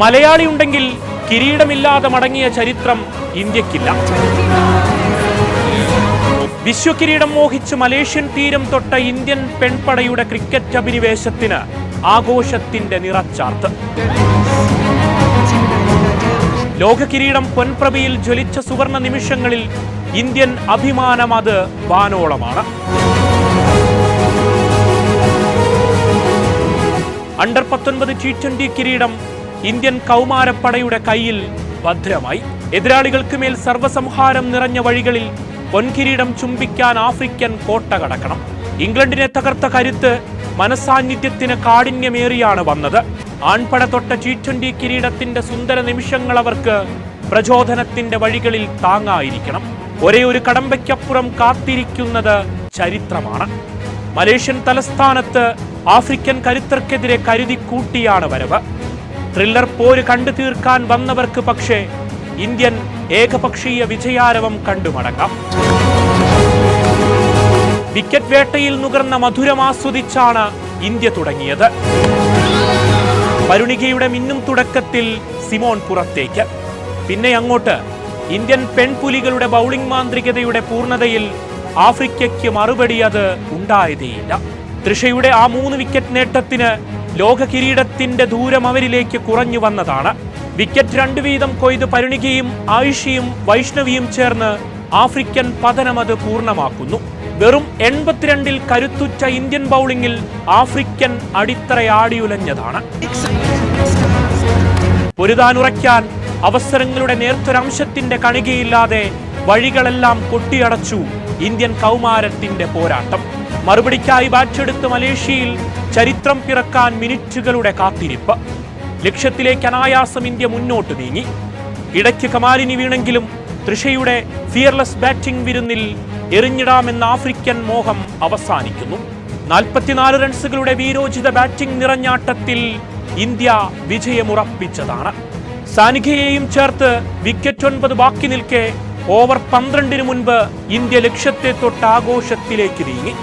മലയാളി ഉണ്ടെങ്കിൽ കിരീടമില്ലാതെ മടങ്ങിയ ചരിത്രം ഇന്ത്യക്കില്ല. വിശ്വകിരീടം മോഹിച്ച് മലേഷ്യൻ തീരം തൊട്ട ഇന്ത്യൻ പെൺപടയുടെ ക്രിക്കറ്റ് അഭിനിവേശത്തിന് ആഘോഷത്തിന്റെ നിറച്ചാർത്ത്. ലോകകിരീടം പൊൻപ്രഭയിൽ ജ്വലിച്ച സുവർണ നിമിഷങ്ങളിൽ ഇന്ത്യൻ അഭിമാനം അത് വാനോളമാണ്. അണ്ടർ പത്തൊൻപത് ടി ട്വന്റി കിരീടം ഇന്ത്യൻ കൗമാരപ്പടയുടെ കയ്യിൽ ഭദ്രമായി. എതിരാളികൾക്ക് മേൽ സർവസംഹാരം നിറഞ്ഞ വഴികളിൽ പൊൻകിരീടം ചുംബിക്കാൻ ആഫ്രിക്കൻ കോട്ട കടക്കണം. ഇംഗ്ലണ്ടിനെ തകർത്ത കരുത്ത് മനസാന്നിധ്യത്തിന് കാഠിന്യമേറിയാണ് വന്നത്. ആൺപട തൊട്ട ടി ട്വന്റി കിരീടത്തിന്റെ സുന്ദര നിമിഷങ്ങൾ അവർക്ക് പ്രചോദനത്തിന്റെ വഴികളിൽ താങ്ങായിരിക്കണം. ഒരേ ഒരു കടമ്പയ്ക്കപ്പുറം കാത്തിരിക്കുന്നത് ചരിത്രമാണ്. മലേഷ്യൻ തലസ്ഥാനത്ത് ആഫ്രിക്കൻ കരുത്തർക്കെതിരെ കരുതി കൂട്ടിയാണ് വരവ്. ത്രില്ലർ പോര് കണ്ടു തീർക്കാൻ വന്നവർക്ക് പക്ഷേ ഇന്ത്യൻ ഏകപക്ഷീയ വിജയാരവം കണ്ടുമടക്കാം. വിക്കറ്റ് വേട്ടയിൽ നുകർന്ന മധുരം ആസ്വദിച്ചാണ് ഇന്ത്യ തുടങ്ങിയത്. പരുണികയുടെ മിന്നും തുടക്കത്തിൽ സിമോൺ പുറത്തേക്ക്. പിന്നെ അങ്ങോട്ട് ഇന്ത്യൻ പെൺപുലികളുടെ ബൗളിംഗ് മാന്ത്രികതയുടെ പൂർണതയിൽ ആഫ്രിക്കയ്ക്ക് മറുപടി അത് ഉണ്ടായതേയില്ല. തൃഷയുടെ ആ മൂന്ന് വിക്കറ്റ് നേട്ടത്തിന് ലോക കിരീടത്തിന്റെ ദൂരം അവരിലേക്ക് കുറഞ്ഞു വന്നതാണ്. വിക്കറ്റ് രണ്ടു വീതം കൊയ്ത് പരിണികയും ആയിഷയും വൈഷ്ണവിയും ചേർന്ന് ആഫ്രിക്കൻ പതനമത് പൂർണമാക്കുന്നു. വെറും എൺപത്തിരണ്ടിൽ കരുത്തുറ്റ ഇന്ത്യൻ ബൗളിംഗിൽ ആഫ്രിക്കൻ അടിത്തറയാടിയുലഞ്ഞതാണ്. പൊരുതാനുറയ്ക്കാൻ അവസരങ്ങളുടെ നേർത്തൊരംശത്തിന്റെ കണികയില്ലാതെ വഴികളെല്ലാം കൊട്ടിയടച്ചു ഇന്ത്യൻ കൗമാരത്തിന്റെ പോരാട്ടം. മറുപടിക്കായി ബാറ്റെടുത്ത് മലേഷ്യയിൽ ചരിത്രം പിറക്കാൻ മിനിറ്റുകളുടെ കാത്തിരിപ്പ്. ലക്ഷ്യത്തിലേക്ക് അനായാസം ഇന്ത്യ മുന്നോട്ട് നീങ്ങി. ഇടയ്ക്ക് കമാലിനി വീണെങ്കിലും തൃഷയുടെ ഫിയർലെസ് ബാറ്റിംഗ് വിരുന്നിൽ എറിഞ്ഞിടാമെന്ന ആഫ്രിക്കൻ മോഹം അവസാനിക്കുന്നു. നാൽപ്പത്തിനാല് റൺസുകളുടെ വീരോചിത ബാറ്റിംഗ് നിറഞ്ഞാട്ടത്തിൽ ഇന്ത്യ വിജയമുറപ്പിച്ചതാണ്. സാനിഖയെയും ചേർത്ത് വിക്കറ്റ് ഒൻപത് ബാക്കി നിൽക്കെ ഓവർ പന്ത്രണ്ടിന് മുൻപ് ഇന്ത്യ ലക്ഷ്യത്തെ തൊട്ട് ആഘോഷത്തിലേക്ക് നീങ്ങി.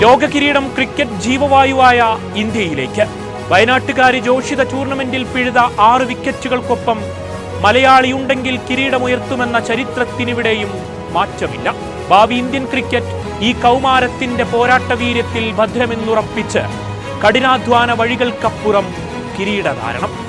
ലോക കിരീടം ക്രിക്കറ്റ് ജീവവായുവായ ഇന്ത്യയിലേക്ക്. വയനാട്ടുകാരി ജോഷിത ടൂർണമെന്റിൽ പിഴുത ആറ് വിക്കറ്റുകൾക്കൊപ്പം മലയാളിയുണ്ടെങ്കിൽ കിരീടമുയർത്തുമെന്ന ചരിത്രത്തിനിവിടെയും മാറ്റമില്ല. ഭാവി ഇന്ത്യൻ ക്രിക്കറ്റ് ഈ കൗമാരത്തിന്റെ പോരാട്ടവീര്യത്തിൽ ഭദ്രമെന്നുറപ്പിച്ച് കഠിനാധ്വാന വഴികൾക്കപ്പുറം കിരീടധാരണം.